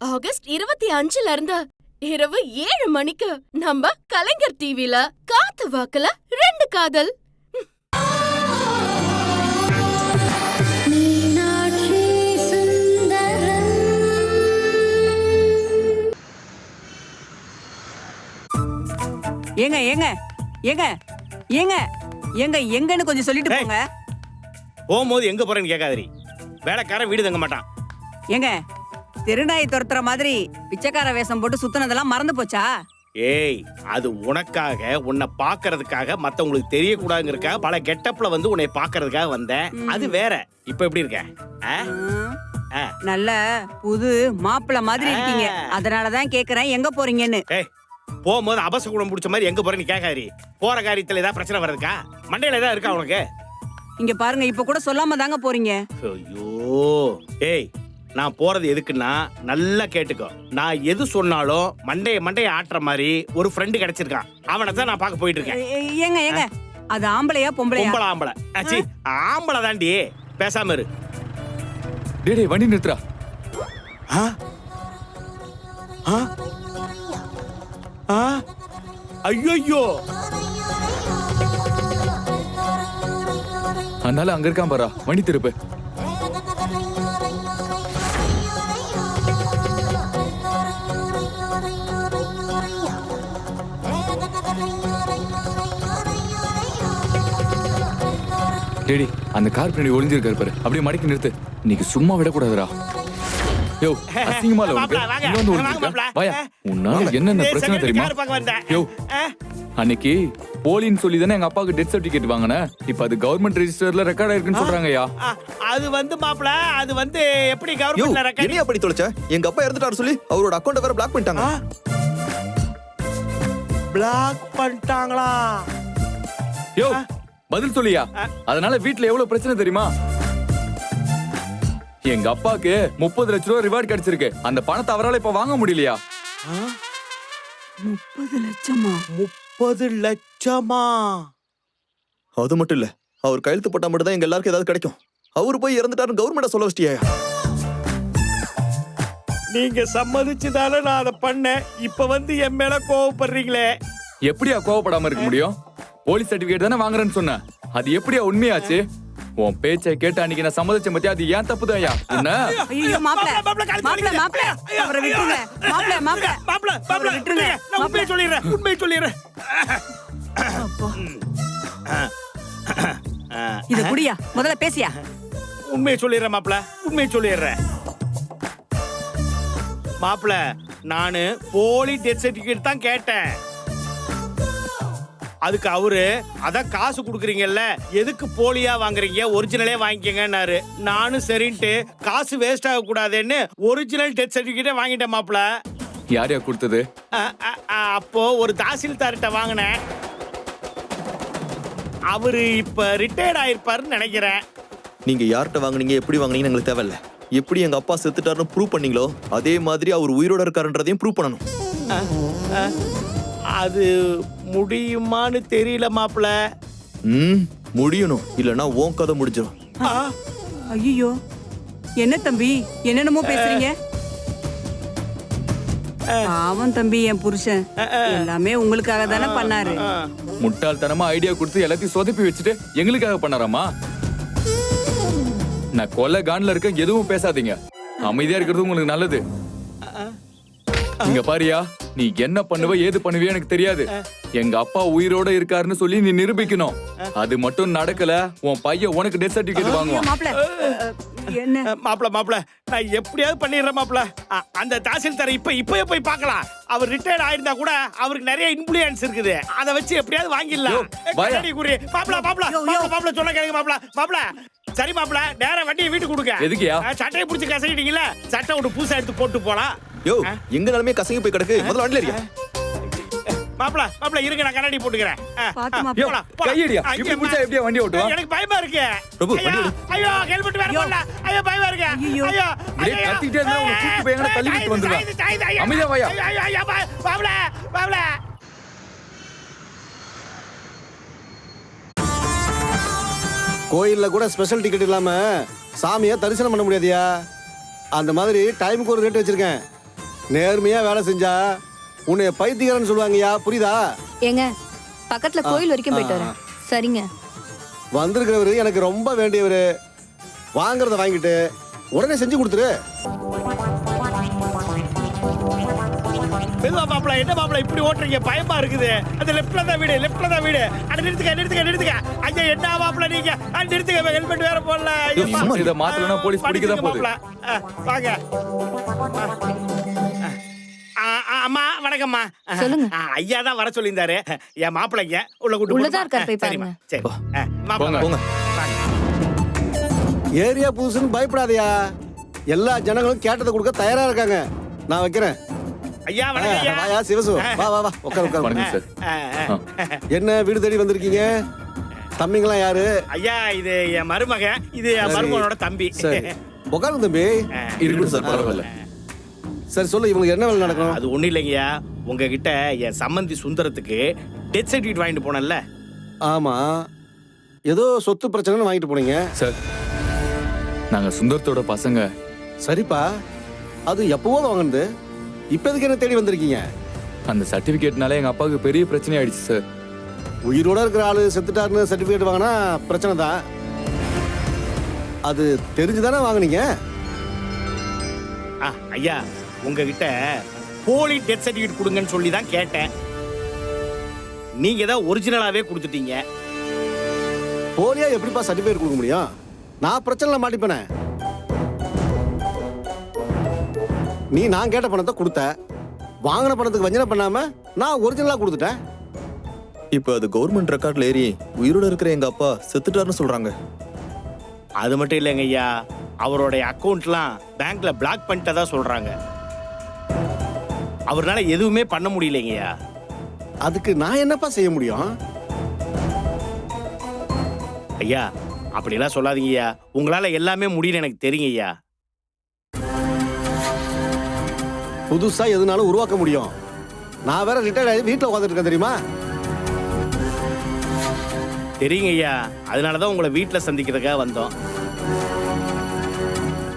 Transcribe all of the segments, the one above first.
August இருபத்தி அஞ்சுல இருந்து இரவு ஏழு மணிக்கு நம்ம கலைஞர் டிவில காத்து வாக்குல ரெண்டு காதல். ஏங்க ஏங்க ஏங்க ஏங்க ஏங்க எங்கன்னு கொஞ்சம் சொல்லிட்டு ஏய். போங்க. போகும்போது எங்க போறேன்னு கேட்காதரி வேலைக்காரன் வீடு தங்க மாட்டான். ஏங்க திருநாயை துரத்துற மாதிரி பிச்சைக்கார வேஷம் போட்டு சுத்துனதெல்லாம் மறந்து போச்சா? ஏய் அது உனக்காக உன்னை பாக்குறதுக்காக மத்தவங்களுக்கு தெரியக்கூடாதுங்கிறதுக்காக பல கெட்டப்ல வந்து உன்னை பாக்குறதுக்காக வந்தேன். அது வேற. இப்ப எப்படி இருக்க. நல்ல புது மாப்பிள்ள மாதிரி இருக்கீங்க. அதனாலதான் கேக்குறேன் எங்க போறீங்கன்னு. போகும்போது அபச குணம் பிடிச்ச மாதிரி எங்க போறேன்னு கேட்காதரி போற காரியத்துல ஏதாவது பிரச்சனை வருதுக்கா மண்டையில ஏதாவது இருக்கா உனக்கு? இங்க பாருங்க இப்ப கூட சொல்லாம தாங்க போறீங்க. ஐயோ. ஏய் நான் போறது எதுக்குன்னா நல்லா கேட்டுக்கோ. நான் எது சொன்னாலும் மண்டைய மண்டைய ஆட்டுற மாதிரி ஒரு ஃப்ரெண்டு கிடைச்சிருக்கான். அவனை தான் நான் பார்க்க போயிட்டு இருக்கேன். ஏங்க ஏங்க. அது ஆம்பளையா பொம்பளையா? பொம்பளை ஆம்பளை. ஆச்சி ஆம்பளை தாண்டி பேசாம இரு. டேய் டேய் வண்டி நிறுத்துறா ஆ? ஆ? ஆ? ஐயையோ! அதனால அங்க இருக்கான் பாரா. வண்டி திருப்பு. டேடி அந்த கார் பின்னாடி ஒளிஞ்சிருக்காரு பாரு. அப்படியே மடக்கி நிறுத்து. இன்னைக்கு சும்மா விடக்கூடாதுடா. யோ அசிங்கமா இல்ல உனக்கு. இங்க வந்து ஒளிஞ்சிருக்க. வாயா உன்னால என்னென்ன பிரச்சனை தெரியுமா. யோ? அன்னைக்கு போலின்னு சொல்லி தானே எங்க அப்பாவுக்கு டெத் சர்டிபிகேட் வாங்கினேன். இப்ப அது கவர்மெண்ட் ரெஜிஸ்டர்ல ரெக்கார்ட் ஆயிருக்குன்னு சொல்றாங்கய்யா. ஆ, அது வந்து மாப்ள அது வந்து எப்படி கவர்மெண்ட்ல ரெக்கார்ட் என்னையா பண்ணி தொலைச்ச? எங்க அப்பா இறந்துட்டாரு சொல்லி அவரோட அக்கௌண்ட வேற பிளாக் பண்ணிட்டாங்க. பிளாக் பண்ணிட்டாங்களா? யோ பதில் சொல்லியா? அதனால வீட்ல எவ்வளவு பிரச்சனை தெரியுமா? எங்க அப்பாக்கு முப்பது லட்ச ரூபா ரிவார்டு கிடைச்சிருக்கு. அந்த பணத்தை அவரால இப்ப வாங்க முடியலையா? முப்பது லட்சமா? முப்பது லட்சமா? அது மட்டும் இல்ல அவர் கையெழுத்து போட்டா மட்டும் தான் எங்க எல்லாருக்கும் ஏதாவது கிடைக்கும். அவர் போய் இறந்துட்டாருன்னு கவர்மெண்ட சொல்ல வச்சிட்டியா? நீங்க சம்மதிச்சுதானே நான் அதை பண்ணேன். இப்ப வந்து என் மேல கோவப்படுறீங்களே. எப்படியா கோவப்படாம இருக்க முடியும்? போலீஸ் சர்டிபிகேட் தானே வாங்குறேன்னு சொன்ன அது எப்படியா உண்மையாச்சு? உன் பேச்சை கேட்டு அன்னைக்கு நான் சம்மதிச்ச பத்தியா அது ஏன் தப்புதாயா என்ன? ஐயோ மாப்பிள்ள மாப்ள, மாப்ள, ஐயோ, அவரை விட்டுருங்க. மாப்பிள்ள மாப்பிள்ள மாப்ள மாப்ள விட்டுருங்க. நான் உண்மையை சொல்லிடுறேன் உண்மையை சொல்லிடுறேன். இத குடியா முதல்ல பேசியா. உண்மையை சொல்லிடுறேன் மாப்ள உண்மையை சொல்லிடுறேன். மாப்ள நானு போலி டெத் சர்டிபிகேட் தான் கேட்டேன். அதுக்கு அவரு அதான் காசு கொடுக்குறீங்கல்ல எதுக்கு போலியா வாங்குறீங்க? ஒரிஜினலே வாங்கிக்கங்கன்னாரு. நானும் சரின்ட்டு காசு வேஸ்ட் ஆக கூடாதுன்னு ஒரிஜினல் டெத் சர்டிபிகேட்டே வாங்கிட்டேன் மாப்ள யார் யார் கொடுத்தது? அ, அ, அ, அப்போ ஒரு தாசில்தார்கிட்ட வாங்கினேன். அவரு இப்ப ரிட்டையர்ட் ஆயிருப்பாருன்னு நினைக்கிறேன். நீங்க யார்கிட்ட வாங்குனீங்க எப்படி வாங்குனீங்கன்னு எங்களுக்கு தேவையில்ல. எப்படி எங்க அப்பா செத்துட்டாருன்னு ப்ரூவ் பண்ணீங்களோ அதே மாதிரி அவர் உயிரோட இருக்காருன்றதையும் ப்ரூவ் பண்ணணும். அது முடியுமான்னு தெரியல மாப்ள ம் முடியணும். இல்லைன்னா உன் கதை முடிஞ்சிடும் ஐயோ என்ன தம்பி? என்னென்னமோ பேசுறீங்க? பாவம் தம்பி என் புருஷன். எல்லாமே உங்களுக்காக தானே பண்ணாரு. முட்டாள்தனமா ஐடியா கொடுத்து எல்லாத்தையும் சொதப்பி வச்சுட்டு எங்களுக்காக பண்ணாராமா நான் கொலை கான்ல இருக்க எதுவும் பேசாதீங்க. அமைதியா இருக்கிறது உங்களுக்கு நல்லது. இங்க பாரியா. நீ என்ன பண்ணுவ ஏது பண்ணுவியோ எனக்கு தெரியாது. எங்க அப்பா உயிரோட இருக்காருன்னு சொல்லி நீ நிரூபிக்கணும். அது மட்டும் நடக்கல உன் பையன் உனக்கு டெத் சர்டிபிகேட் வாங்குவான். மாப்பிள மாப்ள நான் எப்படியாவது பண்ணிடுறேன் மாப்ள அ, அந்த தாசில்தாரை இப்ப இப்பவே போய் பார்க்கலாம். அவர் ரிட்டையர்ட் ஆயிருந்தா கூட அவருக்கு நிறைய இன்ஃபுளுயன்ஸ் இருக்குது. அதை வச்சு எப்படியாவது வாங்கிடலாம். யோ. மாப்ள மாப்ள சொல்ல கேளுங்க மாப்ள மாப்ள சரி மாப்ள நேரா வண்டியை வீட்டுக்கு கொடுங்க. எதுக்குயா? அ, சட்டையை பிடிச்சி கசக்கிட்டீங்கல்ல சட்டை ஒன்று புதுசா எடுத்து போட்டு போலாம். யோ எங்க நிலைமையே கசங்கி போய் கிடக்கு. முதல்ல வண்டியில ஏறியா. மாப்ள மாப்ள இருங்க நான் கண்ணாடி போட்டுக்கிறேன். கையடியா இப்படி பிடிச்சா எப்படியா வண்டி ஓட்டுவா? எனக்கு பயமா இருக்கு. பிரபு, ஐயோ, வண்டி எடு. ஐயோ ஹெல்மெட் வேற போடல. ஐயோ பயமா இருக்கு. ஐயோ. ஐயோ இப்படியே ஐயோ. கத்திக்கிட்டே இருந்தா உங்களை கூட்டிட்டு போய் தள்ளி விட்டு வந்துருவேன். அமைதியா வாயா. ஐயோ, ஐயோ, பாவல, பாவல. கோயில்ல கூட ஸ்பெஷல் டிக்கெட் இல்லாம சாமியை தரிசனம் பண்ண முடியாதியா? அந்த மாதிரி டைமுக்கு ஒரு ரேட் வச்சிருக்கேன். நேர்மையா வேலை செஞ்சா உன்னை பைத்தியக்காரன்னு சொல்லுவாங்கய்யா. புரியுதா? ஏங்க பக்கத்துல கோயில் வரைக்கும் போயிட்டு வரேன். சரிங்க. வந்திருக்கிறவரு எனக்கு ரொம்ப வேண்டியவரு. வாங்குறத வாங்கிட்டு உடனே செஞ்சு கொடுத்துரு. மெதுவா மாப்பிள என்ன மாப்பிள இப்படி ஓட்டுறீங்க? பயமா இருக்குது. அந்த லெஃப்ட்ல தான் வீடு லெஃப்ட்ல தான் வீடு. அட நிறுத்துக்க நிறுத்துக்க நிறுத்துக்க ஐயா என்ன மாப்பிள நீங்க? அட நிறுத்துக்க ஹெல்மெட் வேற போடல. இதை மாத்தலைன்னா போலீஸ் பிடிக்க தான் போகுது. வாங்க. அம்மா வணக்கம்மா. சொல்லுங்க. ஐயா தான் வர சொல்லியிருந்தாரு. என் மாப்பிள்ளைங்க உள்ள கூட்டு போட்டுமா? இருக்காரு, போய் பாருங்க. சரி. ஆ, மாப்பிள, போங்க. ஏரியா புதுசுன்னு பயப்படாதயா. எல்லா ஜனங்களும் கேட்டதை கொடுக்க தயாரா இருக்காங்க. நான் வைக்கிறேன். ஐயா வணக்கம் ஐயா வாயா சிவசு. வா வா வா உட்கார் உட்கார். வணக்கம் சார். என்ன வீடு தேடி வந்திருக்கீங்க? தம்பிங்களாம் யாரு? ஐயா இது என் மருமக. இது என். மருமகனோட தம்பி. சரி. உட்காருங்க தம்பி. இருக்கட்டும் சார் பரவாயில்ல. சரி சொல்லு இவங்களுக்கு என்ன வேலை நடக்கணும்? அது ஒண்ணும் இல்லைங்கய்யா உங்ககிட்ட என் சம்மந்தி சுந்தரத்துக்கு டெத் சர்டிஃபிகேட் வாங்கிட்டு போனேன்ல. ஆமா. ஏதோ சொத்து பிரச்சனைன்னு வாங்கிட்டு போனீங்க. சார் நாங்க சுந்தரத்தோட பசங்க. சரிப்பா. அது எப்பவோ வாங்கினது? இப்ப எதுக்கு என்ன தேடி வந்திருக்கீங்க? அந்த சர்டிபிகேட்னால எங்க அப்பாவுக்கு பெரிய பிரச்சனை ஆயிடுச்சு சார். உயிரோட இருக்கிற ஆளு செத்துட்டாருன்னு சர்டிபிகேட் வாங்கினா பிரச்சனை தான். அது தெரிஞ்சுதானே வாங்குனீங்க? ஆ, ஐயா உங்ககிட்ட போலி டெத் சர்டிஃபிகேட் கொடுங்கன்னு சொல்லி தான் கேட்டேன். நீங்க தான் ஒரிஜினலாவே கொடுத்துட்டீங்க. போலியா எப்படிப்பா சர்டிபிகேட் கொடுக்க முடியும்? நான் பிரச்சனைல மாட்டிப்பேனே. நீ நான் கேட்ட பணத்தை கொடுத்த. வாங்கின பணத்துக்கு வஞ்சனை பண்ணாம நான் ஒரிஜினலா கொடுத்துட்டேன். இப்போ அது கவர்மெண்ட் ரெக்கார்ட்ல ஏறி உயிரோட இருக்கிற எங்க அப்பா செத்துட்டாருன்னு சொல்றாங்க. அது மட்டும் இல்லைங்க ஐயா. அவருடைய அக்கௌண்ட்லாம் பேங்க்ல பிளாக் பண்ணிட்டதா சொல்றாங்க. அவர்னால எதுவுமே பண்ண முடியலைங்கய்யா அதுக்கு நான் என்னப்பா செய்ய முடியும்? ஐயா அப்படிலாம் சொல்லாதீங்க ஐயா. உங்களால எல்லாமே முடியும்னு எனக்கு தெரியுங்க ஐயா புதுசா எதுனாலும் உருவாக்க முடியும். நான் வேற ரிட்டையர்ட் ஆகி வீட்டில் உட்காந்துட்டு இருக்கேன் தெரியுமா? தெரியுங்க ஐயா. அதனால தான் உங்களை வீட்டில் சந்திக்கிறதுக்காக வந்தோம்.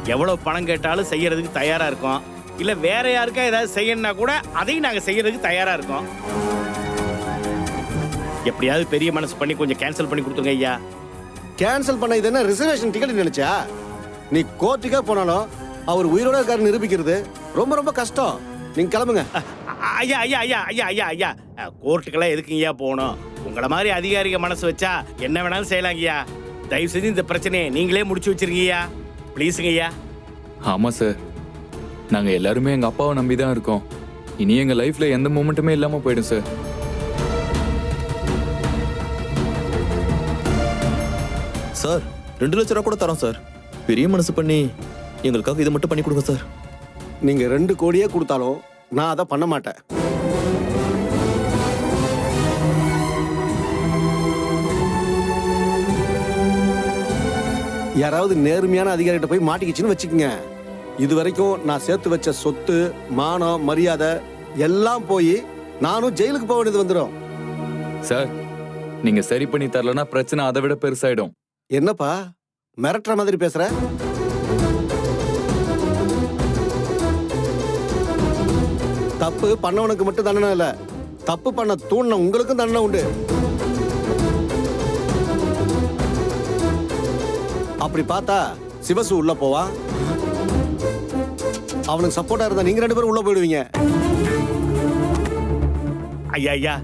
எவ்வளவு பணம் கேட்டாலும் செய்யறதுக்கு தயாரா இருக்கோம். இல்ல வேற யாருக்கா ஏதாவது செய்யணும்னா கூட அதையும் நாங்க செய்யறதுக்கு தயாரா இருக்கோம். எப்படியாவது பெரிய மனசு பண்ணி கொஞ்சம் கேன்சல் பண்ணி கொடுத்துருங்க ஐயா. கேன்சல் பண்ண இது என்ன ரிசர்வேஷன் டிக்கெட் நினைச்சா? நீ கோர்ட்டுக்கே போனாலும் அவர் உயிரோட இருக்காரு நிரூபிக்கிறது ரொம்ப ரொம்ப கஷ்டம். நீங்க கிளம்புங்க. ஐயா ஐயா ஐயா ஐயா ஐயா ஐயா. கோர்ட்டுக்கெல்லாம் எதுக்கு ஐயா போகணும்? உங்களை மாதிரி அதிகாரிக மனசு வச்சா என்ன வேணாலும் செய்யலாங்க ஐயா. தயவு செஞ்சு இந்த பிரச்சனையை நீங்களே முடிச்சு வச்சிருக்கீங்க ப்ளீஸுங்க ஐயா. ஆமா சார். நாங்க எல்லாருமே எங்க அப்பாவை நம்பி தான் இருக்கோம். இனி எங்க லைஃப்ல எந்த மூமெண்ட்டுமே இல்லாம போயிடும் சார். சார் ரெண்டு லட்ச ரூபா கூட தரோம் சார். பெரிய மனசு பண்ணி எங்களுக்காக இதை மட்டும் பண்ணி கொடுங்க சார். நீங்க ரெண்டு கோடியே கொடுத்தாலும் நான் அதை பண்ண மாட்டேன். யாராவது நேர்மையான அதிகாரிகிட்ட போய் மாட்டிக்கிச்சுன்னு வச்சுக்கோங்க. இது வரைக்கும் நான் சேர்த்து வச்ச சொத்து மானம் மரியாதை எல்லாம் போய் நானும் ஜெயிலுக்கு போக வேண்டியது வந்துடும் சார் நீங்க சரி பண்ணி தரலன்னா பிரச்சனை அதை விட பெருசாயிடும். என்னப்பா மிரட்டுற மாதிரி பேசுற? தப்பு பண்ணவனுக்கு மட்டும் தண்டனை இல்ல. தப்பு பண்ண தூண்டின உங்களுக்கும் தண்டனை உண்டு. அப்படி பார்த்தா சிவசு உள்ள போவான் அவனுக்கு சப்போர்ட்டா இருந்தா நீங்க ரெண்டு பேரும் உள்ள போயிடுவீங்க. ஐயா ஐயா.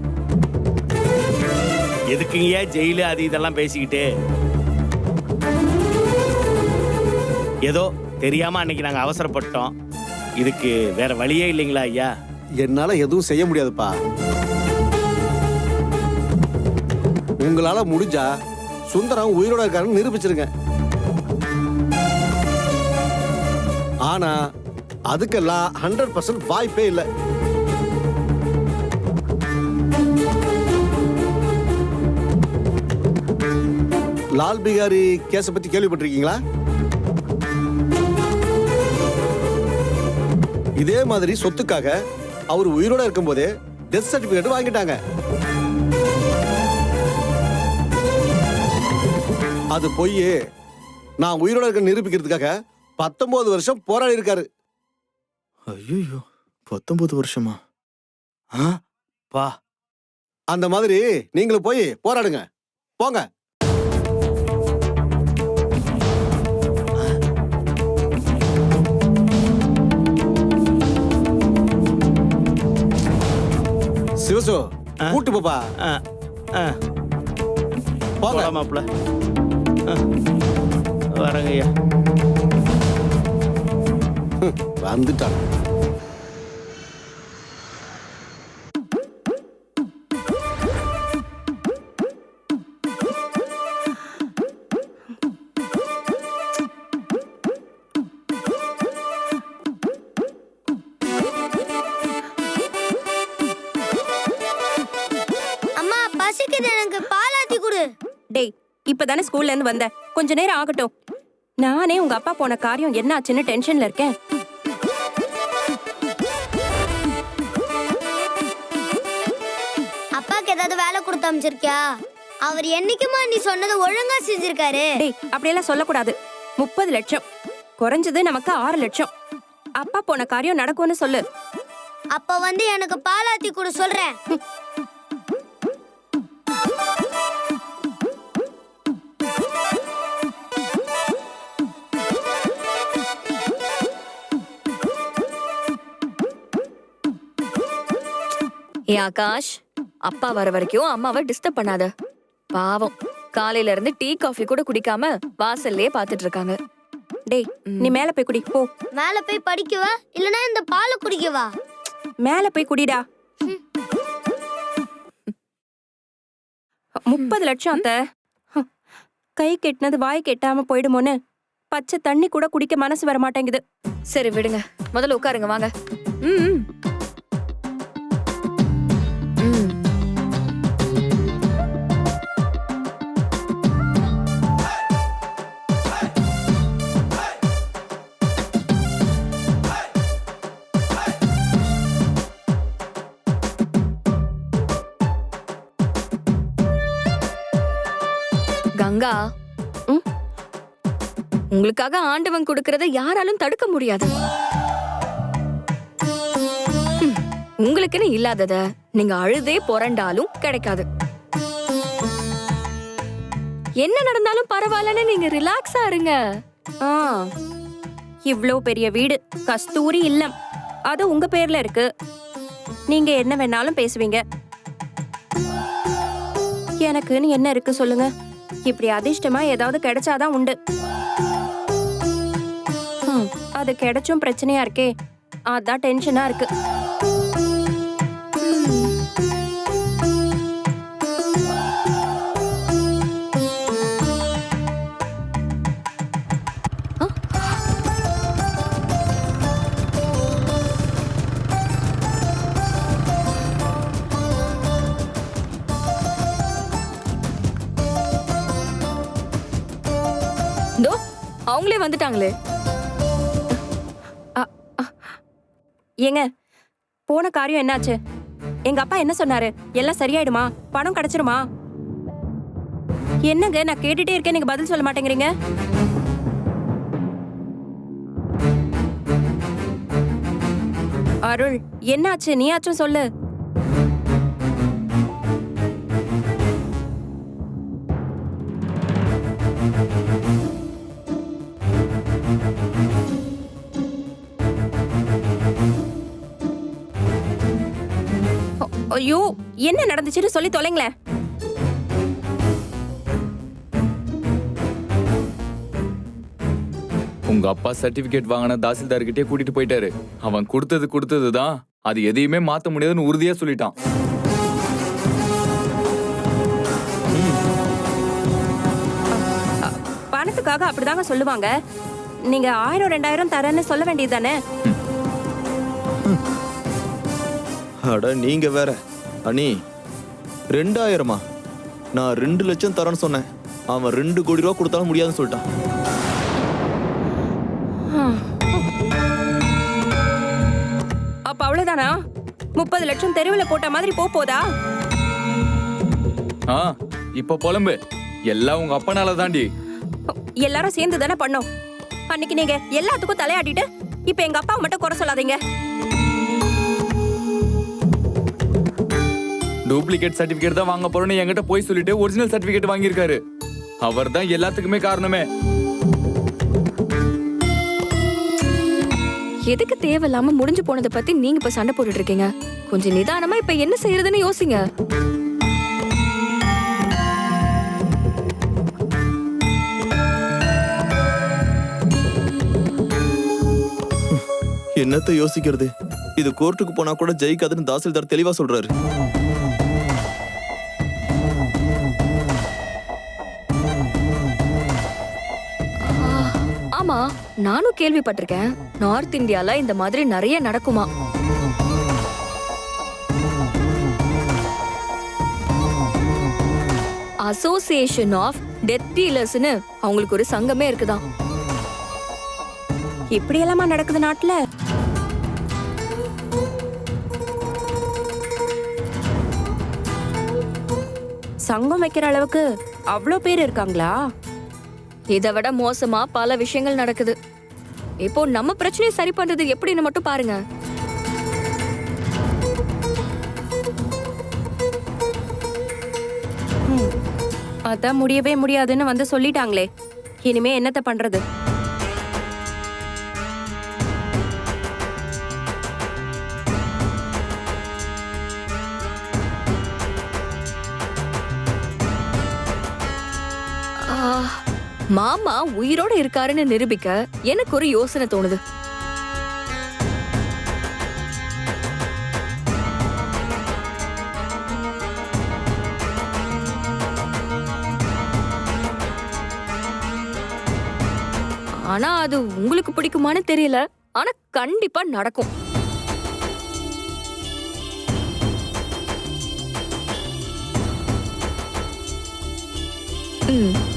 எதுக்குங்கய்யா ஜெயிலு அது இதெல்லாம் பேசிக்கிட்டு? ஏதோ தெரியாம அன்னைக்கு நாங்க அவசரப்பட்டோம். இதுக்கு வேற வழியே இல்லைங்களா ஐயா? என்னால எதுவும் செய்ய முடியாதுப்பா. உங்களால முடிஞ்சா சுந்தரம் உயிரோட இருக்காருன்னு நிரூபிச்சிருங்க. ஆனா அதுக்கெல்லாம் ஹண்ட்ரட் பர்சன்ட் வாய்ப்பே இல்லை. லால் பிகாரி கேஸை பத்தி கேள்விப்பட்டிருக்கீங்களா? இதே மாதிரி சொத்துக்காக அவர் உயிரோட இருக்கும்போதே டெத் சர்டிபிகேட் வாங்கிட்டாங்க. அது போய் நான் உயிரோட இருக்க நிரூபிக்கிறதுக்காக பத்தொன்பது வருஷம் போராடி இருக்காரு. ஐயோ பத்தொன்பது வருஷமா? ஆ? பா. அந்த மாதிரி நீங்களும் போய் போராடுங்க. போங்க. சிவசு கூட்டு போப்பா. போங்க. போலாம் மாப்ள ஆ, வரேங்க ஐயா வந்துட்டான். ஸ்கூல்ல இருந்து வந்த கொஞ்ச நேரம் ஆகட்டும். நானே உங்க அப்பா போன காரியம் என்ன ஆச்சுன்னு டென்ஷன்ல இருக்கேன். அப்பாக்கு ஏதாவது வேலை கொடுத்து அமைச்சிருக்கியா? அவர் என்னைக்குமா நீ சொன்னதை ஒழுங்கா செஞ்சிருக்காரு? டேய் அப்படியெல்லாம் சொல்லக்கூடாது. முப்பது லட்சம். குறைஞ்சது நமக்கு ஆறு லட்சம். அப்பா போன காரியம் நடக்கும்னு சொல்லு. அப்ப வந்து எனக்கு பாலாத்தி கொடு சொல்றேன். ஏ ஆகாஷ் அப்பா வர வரைக்கும் அம்மாவை டிஸ்டர்ப் பண்ணாத. பாவம் காலையில இருந்து டீ காஃபி கூட குடிக்காம வாசல்லே பாத்துட்டு இருக்காங்க டேய் நீ மேல போய் குடி போ. மேல போய் படிக்கவா? இல்லனா இந்த பாலை குடிக்கவா? மேல போய் குடிடா. முப்பது லட்சம் அத்த. ஹம். கை கெட்டினது வாய் கெட்டாம போயிடுமோன்னு பச்சை தண்ணி கூட குடிக்க மனசு வர மாட்டேங்குது சரி விடுங்க. முதல்ல உட்காருங்க வாங்க. ம். கங்கா உங்களுக்காக ஆண்டவன் கொடுக்கறத யாராலும் தடுக்க முடியாது. உங்களுக்குன்னு இல்லாதத நீங்க அழுதே புரண்டாலும் கிடைக்காது. என்ன நடந்தாலும் பரவாயில்லன்னு நீங்க ரிலாக்ஸா இருங்க. ஆ இவ்ளோ பெரிய வீடு கஸ்தூரி இல்லம். அது உங்க பேர்ல இருக்கு. நீங்க என்ன வேணாலும் பேசுவீங்க. எனக்குன்னு என்ன இருக்கு சொல்லுங்க. இப்படி அதிர்ஷ்டமா ஏதாவது கிடைச்சாதான் உண்டு. அது கிடைச்சும் பிரச்சனையா இருக்கே. அதான் டென்ஷனா இருக்கு. வந்துட்டாங்களே. ஏங்க போன காரியம் என்னாச்சு? எங்க அப்பா என்ன சொன்னாரு? எல்லாம் சரியாயிடுமா? பணம் கிடைச்சிருமா? என்னங்க நான் கேட்டுட்டே இருக்கேன் நீங்க பதில் சொல்ல மாட்டேங்கிறீங்க? அருள் என்னாச்சு? நீயாச்சும் சொல்லு. ஐயோ என்ன நடந்துச்சுன்னு சொல்லி தொலைங்களேன். உங்க அப்பா சர்டிபிகேட் வாங்கின தாசில்தார்கிட்டயே கூட்டிட்டு போயிட்டாரு. அவன் கொடுத்தது கொடுத்தது தான் அது எதையுமே மாத்த முடியாதுன்னு உறுதியா சொல்லிட்டான். பணத்துக்காக அப்படிதாங்க சொல்லுவாங்க. நீங்க ஆயிரம் ரெண்டாயிரம் தரேன்னு சொல்ல வேண்டியது தானே? அட நீங்க வேற. அண்ணி ரெண்டாயிரமா? நான் ரெண்டு லட்சம் தரேன்னு சொன்னேன். அவன் ரெண்டு கோடி ரூபா கொடுத்தாலும் முடியாதுன்னு சொல்லிட்டான். அப்ப அவ்வளவுதானா? முப்பது லட்சம் தெருவில் போட்ட மாதிரி போதா? ஆ இப்ப புலம்பு. எல்லாம் உங்க அப்பனால தாண்டி. எல்லாரும் சேர்ந்து தானே பண்ணோம். அன்னைக்கு நீங்க எல்லாத்துக்கும் தலையாட்டிட்டு இப்ப எங்க அப்பா மட்டும் குறை சொல்லாதீங்க. டூப்ளிகேட் சர்டிபிகேட் தான் வாங்க போறேன்னு என்கிட்ட போய் சொல்லிட்டு ஒரிஜினல் சர்டிபிகேட் வாங்கியிருக்காரு. அவர் தான் எல்லாத்துக்குமே காரணமே. எதுக்கு தேவையில்லாம முடிஞ்சு போனதை பத்தி நீங்க இப்ப சண்டை போட்டுட்டு இருக்கீங்க? கொஞ்சம் நிதானமா இப்ப என்ன செய்யறதுன்னு யோசிங்க. என்னத்த யோசிக்கிறது? இது கோர்ட்டுக்கு போனா கூட ஜெயிக்காதுன்னு தாசில்தார் தெளிவா சொல்றாரு. நானும் கேள்விப்பட்டிருக்கேன். நார்த் இந்தியால இந்த மாதிரி நிறைய நடக்குமா? அசோசியேஷன் ஆஃப் டெத் டீலர்ஸ்னு அவங்களுக்கு ஒரு சங்கமே இருக்குதான். இப்படி எல்லாமா நடக்குது நாட்டுல? சங்கம் வைக்கிற அளவுக்கு அவ்வளோ பேர் இருக்காங்களா? இதை விட மோசமா பல விஷயங்கள் நடக்குது. இப்போ நம்ம பிரச்சனையை சரி பண்றது எப்படின்னு மட்டும் பாருங்க. அதான் முடியவே முடியாதுன்னு வந்து சொல்லிட்டாங்களே. இனிமே என்னத்த பண்றது? மாமா உயிரோட இருக்காருன்னு நிரூபிக்க எனக்கு ஒரு யோசனை தோணுது. ஆனா அது உங்களுக்கு பிடிக்குமான்னு தெரியல. ஆனா கண்டிப்பா நடக்கும். ம்.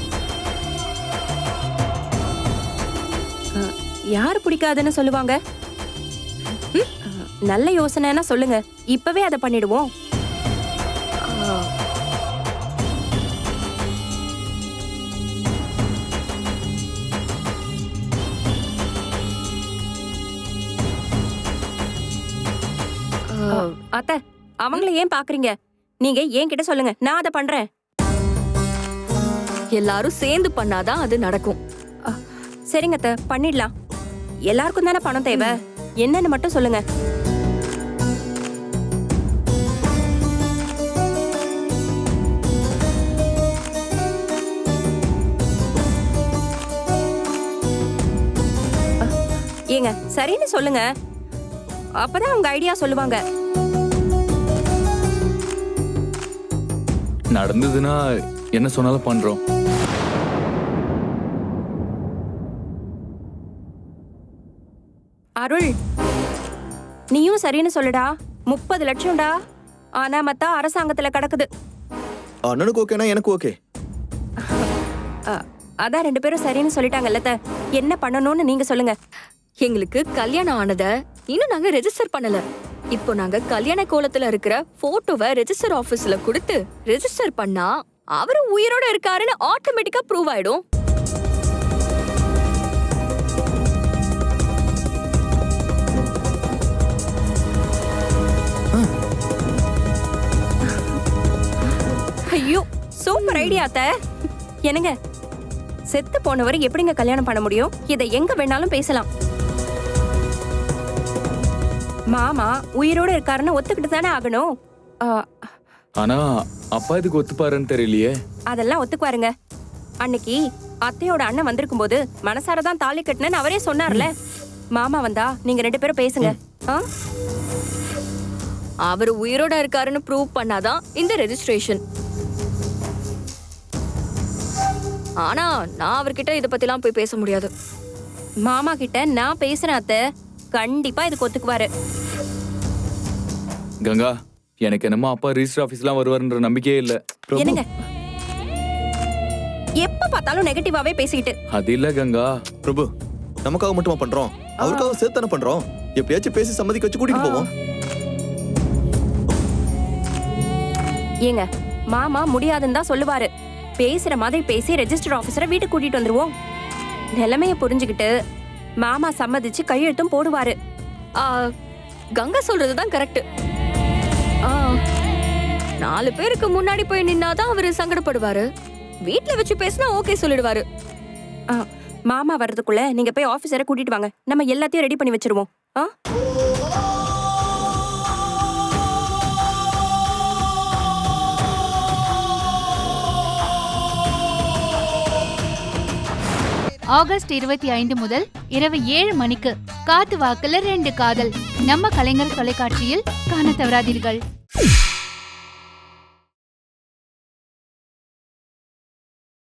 யார் பிடிக்காதுன்னு சொல்லுவாங்க? நல்ல யோசனைன்னா சொல்லுங்க. இப்பவே அதை பண்ணிடுவோம். அத்தை அவங்கள ஏன் பாக்குறீங்க? நீங்க என்கிட்ட சொல்லுங்க. நான் அதை பண்றேன். எல்லாரும் சேர்ந்து பண்ணாதான் அது நடக்கும். சரிங்க அத்தை பண்ணிடலாம். எல்லாருக்கும் தானே பணம் தேவை? என்னன்னு மட்டும் சொல்லுங்க. ஏங்க சரின்னு சொல்லுங்க. அப்பதான் உங்க ஐடியா சொல்லுவாங்க. நடந்ததுன்னா என்ன சொன்னாலும் பண்றோம். அருள். நீயும் சரின்னு சொல்லுடா. முப்பது லட்சம்டா. ஆனா மத்தா அரசாங்கத்துல கிடக்குது. அண்ணனுக்கு ஓகேனா எனக்கு ஓகே? அதான் ரெண்டு பேரும் சரின்னு சொல்லிட்டாங்கல்ல அத்தை. என்ன பண்ணணும்னு நீங்க சொல்லுங்க. எங்களுக்கு கல்யாணம் ஆனத இன்னும் நாங்க ரெஜிஸ்டர் பண்ணல. இப்போ நாங்க கல்யாண கோலத்துல இருக்கிற போட்டோவை ரெஜிஸ்டர் ஆபீஸ்ல கொடுத்து ரெஜிஸ்டர் பண்ணா அவரு உயிரோட இருக்காருன்னு ஆட்டோமேட்டிக்கா ப்ரூவ் ஆயிடும். அத்தை. என்னங்க? செத்து போனவர் எப்படிங்க கல்யாணம் பண்ண முடியும்? இதை எங்க வேணாலும் பேசலாம். மாமா உயிரோட இருக்காருன்னு ஒத்துக்கிட்டு தானே ஆகணும்? ஆனா அப்பா இதுக்கு ஒத்துப்பாருன்னு தெரியலையே. அதெல்லாம் ஒத்துக்குவாருங்க. அன்னைக்கு அத்தையோட அண்ணன் வந்திருக்கும் போது மனசார தான் தாலி கட்டினேன்னு அவரே சொன்னார்ல. மாமா வந்தா நீங்க ரெண்டு பேரும் பேசுங்க? அவர் உயிரோட இருக்காருன்னு ப்ரூவ் பண்ணாதான் இந்த ரெஜிஸ்ட்ரேஷன் ஆனா நான் அவர்கிட்ட இத பத்திலாம் போய் பேச முடியாது. மாமா கிட்ட நான் பேசுறேன் அத்தை. கண்டிப்பா இதுக்கு ஒத்துக்குவாரு கங்கா எனக்கு என்னமோ அப்பா ரிஜிஸ்டர் ஆபீஸ்லாம் வருவாருன்ற நம்பிக்கையே இல்ல. என்னங்க? எப்ப பார்த்தாலும் நெகட்டிவாவே பேசிக்கிட்டு. அது இல்ல கங்கா. பிரபு நமக்காக மட்டுமா பண்றோம்? அவருக்காக சேர்த்து தானே பண்றோம்? எப்பயாச்சும் பேசி சம்மதிக்க வச்சு கூட்டிட்டு போவோம். ஏங்க மாமா முடியாதுன்னு தான் சொல்லுவாரு. பேசுற மாதிரி பேசி ரெஜிஸ்டர் ஆஃபீஸரை வீட்டுக்கு கூட்டிட்டு வந்துருவோம். நிலைமைய புரிஞ்சுக்கிட்டு மாமா சம்மதிச்சு கையெழுத்தும் போடுவாரு. ஆ, கங்கா சொல்றதுதான் கரெக்ட் நாலு பேருக்கு முன்னாடி போய் நின்னாதான் அவரு சங்கடப்படுவாரு. வீட்ல வச்சு பேசினா ஓகே சொல்லிடுவாரு. ஆ, மாமா வர்றதுக்குள்ள நீங்க போய் ஆபீசரை கூட்டிட்டு வாங்க. நம்ம எல்லாத்தையும் ரெடி பண்ணி வச்சிருவோம். ஆ? ஆகஸ்ட் இருபத்தி ஐந்து முதல் இரவு ஏழு மணிக்கு காத்து வாக்குல ரெண்டு காதல். நம்ம கலைஞர் தொலைக்காட்சியில் காண தவறாதீர்கள்.